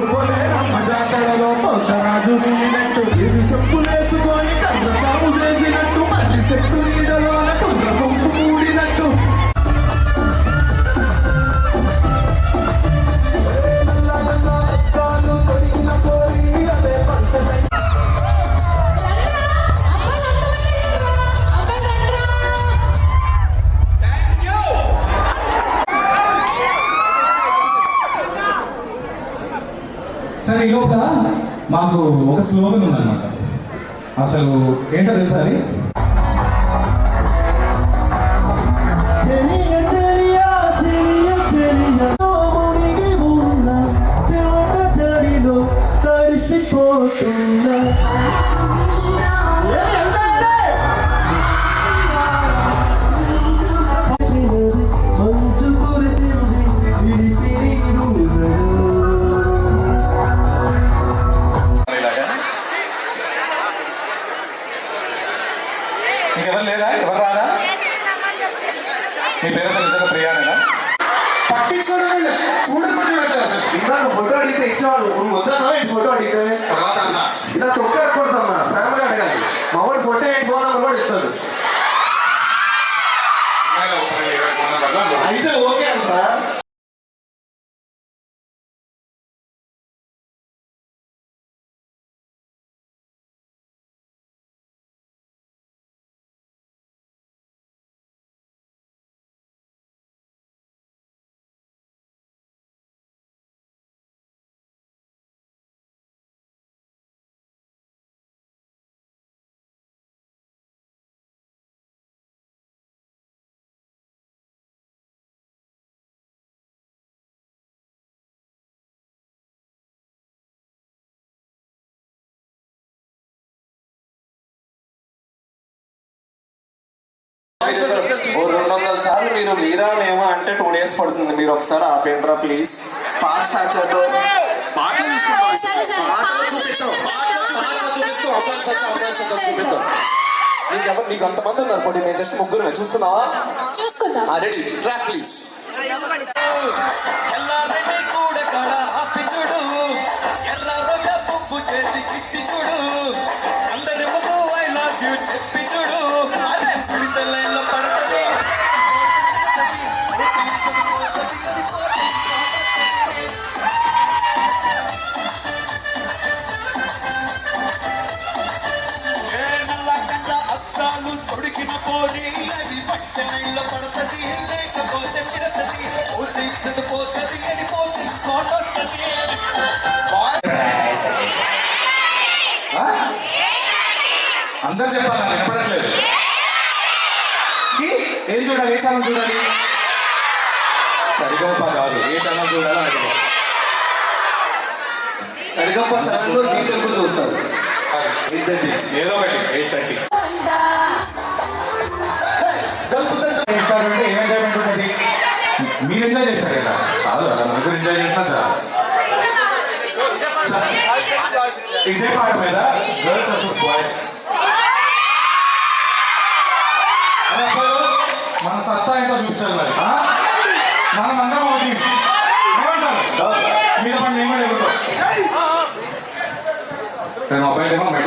దూకినట్టు పొలేరమ్మ జాతరలో పొందరాజు నిన్నట్టు ఇరు చెప్పులేసుకొని మాకు ఒక స్లోగన్ ఉందన్నమాట. అసలు ఏంటో తెలుసా అది? একজন ఓ రెండు వందల సార్లు మీరు మీరా మేము అంటే టూ డేస్ పడుతుంది మీరు ఒకసారి ఆపేంట్రా ప్లీజ్ పాట స్టార్ట్ చేద్దాం చూపిద్దాం నీకు అంతమంది ఉన్నారు పోటీ మేము జస్ట్ ముగ్గురు చూసుకుందామా చూసుకుందాం రెడీ ట్రాక్ ప్లీజ్ లైన్లో పడతది లేకపోతే పోతే ఇస్తుంది పోతుంది కోటొస్తుంది ఆ? అందరు చెప్పాలి? నాకు వినపడట్లేదు? ఏం చూడాలి? ఏ ఛానల్ చూడాలి? సరిగోప కాదు. ఏ ఛానల్ చూడాలి అడిగా. సరిగప్ప ఛానల్లో సీ తెలుగు చూస్తారు. Eight thirty. ఏదో ఒకటి ఎయిట్ థర్టీ. చాలు నలుగురు ఎంజాయ్ చేసినా చాలు. ఇదే పాట మీద గర్ల్స్ వర్సెస్ బాయ్స్ మన సత్తా ఎంతో చూపించాలి మరి? మనం అందరం ఒకటి ఏమంటారు మీద పడి నేను కూడా ఎగురుతాం నేను మొబైల్ ఏమో బయట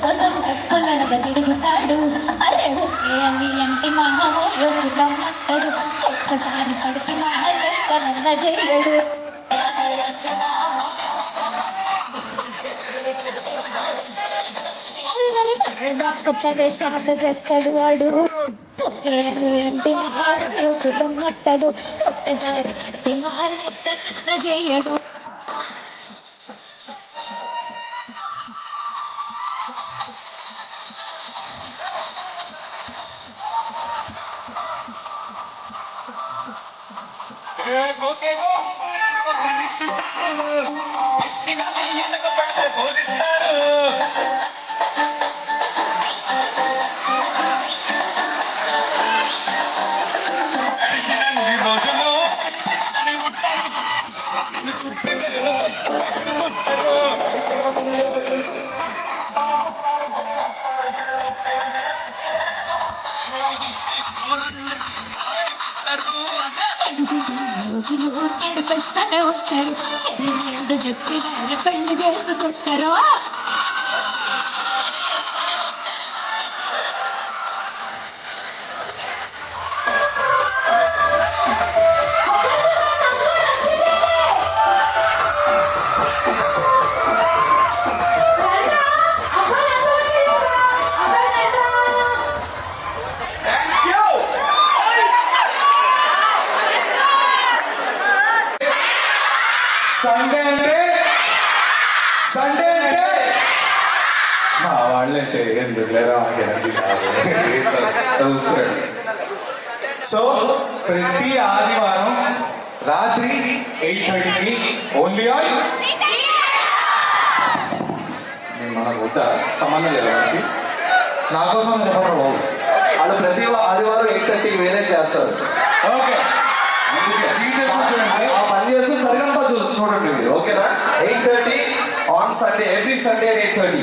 కోసం చెప్పులనగా తిరుగుతాడు అరే ఓకే అని అంటి మహామూర్ఖుడు రమ్మంటాడు ఒక్కసారి పడికి మహాలెక్కనన్న చేయడు ప్రవేశాలు చేస్తాడు వాడు ఏంటి మహారాజు మట్టాడు ఒక్కసారి మహారాజు చేయడు ఇచ్చిన ఎందుకు పడితే బోధిస్తారు if I stay okay, then you can't find the gas that's better off. Sunday అంటే? సండే అంటే? మా వాళ్ళైతే ఎందుకు లేరా? మనకి ఎనర్జీ చూస్తున్నాడు. సో ప్రతి ఆదివారం రాత్రి ఎయిట్ థర్టీకి ఓన్లీ ఆన్? మనకు వద్దా సంబంధం లేదా మనకి నా కోసం చెప్పడం బాబు. వాళ్ళు ప్రతి ఆదివారం ఎయిట్ థర్టీకి వేరే చేస్తారు. ఓకేనా? Eight thirty on Sunday every Sunday eight thirty